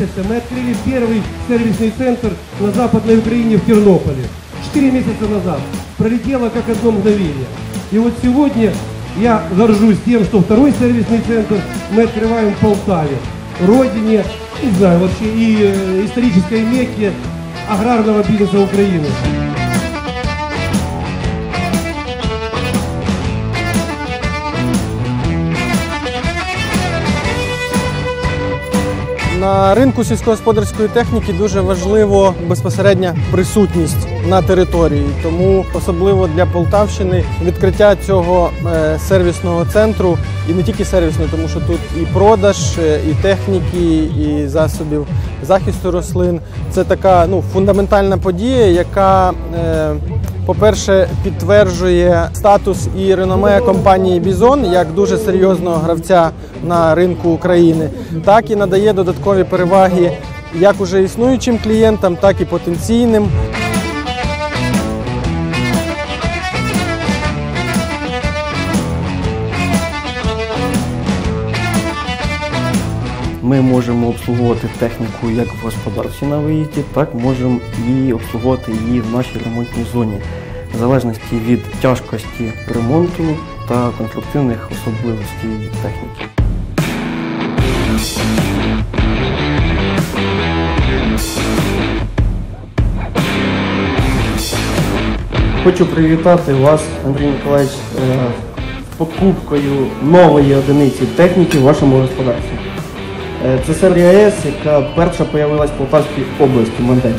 месяца мы открыли первый сервисный центр на Западной Украине в Тернополе. Четыре месяца назад. Пролетело как одно мгновение. И вот сегодня я горжусь тем, что второй сервисный центр мы открываем в Полтаве, родине, не знаю, вообще и э, исторической мекке аграрного бизнеса Украины. На ринку сільськогосподарської техніки дуже важливо безпосередня присутність на території. Тому особливо для Полтавщини відкриття цього е, сервісного центру і не тільки сервісного, тому що тут і продаж, е, і техніки, і засобів захисту рослин. Це така ну, фундаментальна подія, яка е, по-перше, підтверджує статус і реноме компанії Бізон як дуже серйозного гравця на ринку України, так і надає додаткові переваги як уже існуючим клієнтам, так і потенційним. Ми можемо обслуговувати техніку як в господарстві на виїзді, так можемо і обслуговувати її в нашій ремонтній зоні, в залежності від тяжкості ремонту та конструктивних особливостей техніки. Хочу привітати вас, Андрій Миколаївич, е, з покупкою нової одиниці техніки в вашому господарстві. Е, Це серія С, яка перша появилась в Полтавській області модель.